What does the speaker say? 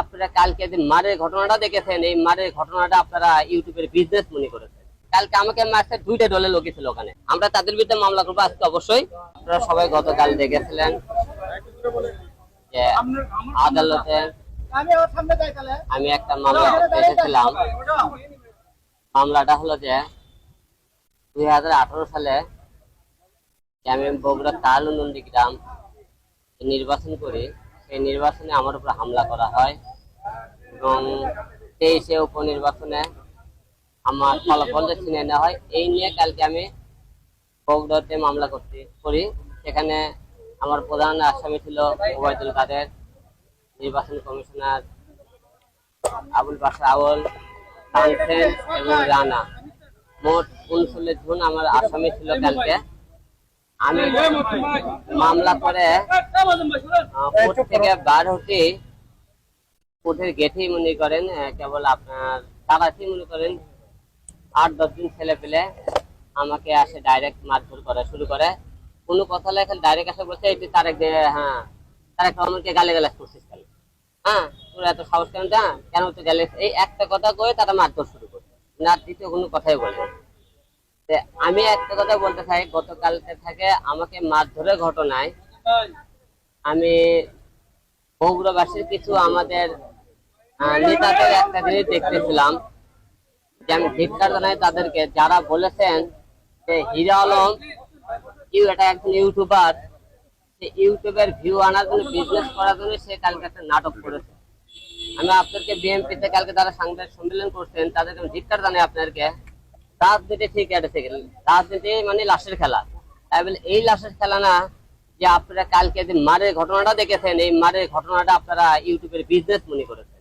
আপনারা কালকে যে মারের ঘটনাটা দেখেছেন, এই মারের ঘটনাটা আপনারা ইউটিউবের বিজনেস মনে করেছেন। কালকে আমাকে মারছে দুইটা দলের লোকই ছিল ওখানে। আমরা তাদের বিরুদ্ধে মামলা করব আজকে অবশ্যই। আপনারা সবাই গতকাল দেখেছিলেন আদালতে আমি একটা মামলা দেখেছিলাম। মামলাটা হলো যে দুই হাজার আঠারো সালে আমি বগুড়া তালুনন্দি গ্রাম নির্বাচন করি সেই নির্বাচনে আমার উপর হামলা করা হয় এবং তেইশে উপনির্বাচনে আমার ফলাফল যে ছিনিয়ে নেওয়া হয়, এই নিয়ে কালকে আমি বগুড়াতে মামলা করতে করি। সেখানে আমার প্রধান আসামি ছিল ওবায়দুল কাদের, নির্বাচন কমিশনার আবুল বাসার আউল এবং রানা। মোট উনচল্লিশ জন আমার আসামি ছিল কালকে। আমি মামলা করে কোর্ট থেকে বার হতে কোর্টের গেটেই মনে করেন কেবল আপনার মনে করেন আট দশ দিন ছেলে পেলে আমাকে আসে ডাইরেক্ট মারধর করা শুরু করে কোনো কথা লেখা ডাইরেক্ট আসে বলছে এটি তারেক হ্যাঁ তারেক রহমানকে গালে গালাজ করছিস কেন হ্যাঁ তোর এত সাহস কেন হ্যাঁ কেন তো গেলে এই একটা কথা কয়ে তারা মারধর শুরু করছে না দ্বিতীয় কোনো কথাই বলে আমি একটা কথা বলতে চাই, গতকালকে থেকে আমাকে মারধরের ঘটনায় আমি বগুড়াবাসীর কিছু আমাদের নেতাদের একটা জিনিস দেখতেছিলাম যে আমি ধিক্কার জানাই তাদেরকে। যারা বলেছেন যে হিরা আলম ইউ এটা একজন ইউটিউবার, সে ইউটিউবের ভিউ আনার জন্য বিজনেস করার জন্য সে কালকে একটা নাটক করেছে। আমি আপনাদেরকে বিএমপিতে কালকে যারা সাংবাদিক সম্মেলন করছেন, তাদেরকে ধিক্কার জানাই আপনাদেরকে। রাজনীতি ঠিক আছে থেকে মানে লাশের খেলা। এই লাশের খেলা না যে আপনারা কালকে মারের ঘটনাটা দেখেছেন, এই মারের ঘটনাটা আপনারা ইউটিউবের বিজনেস মনে করেছেন।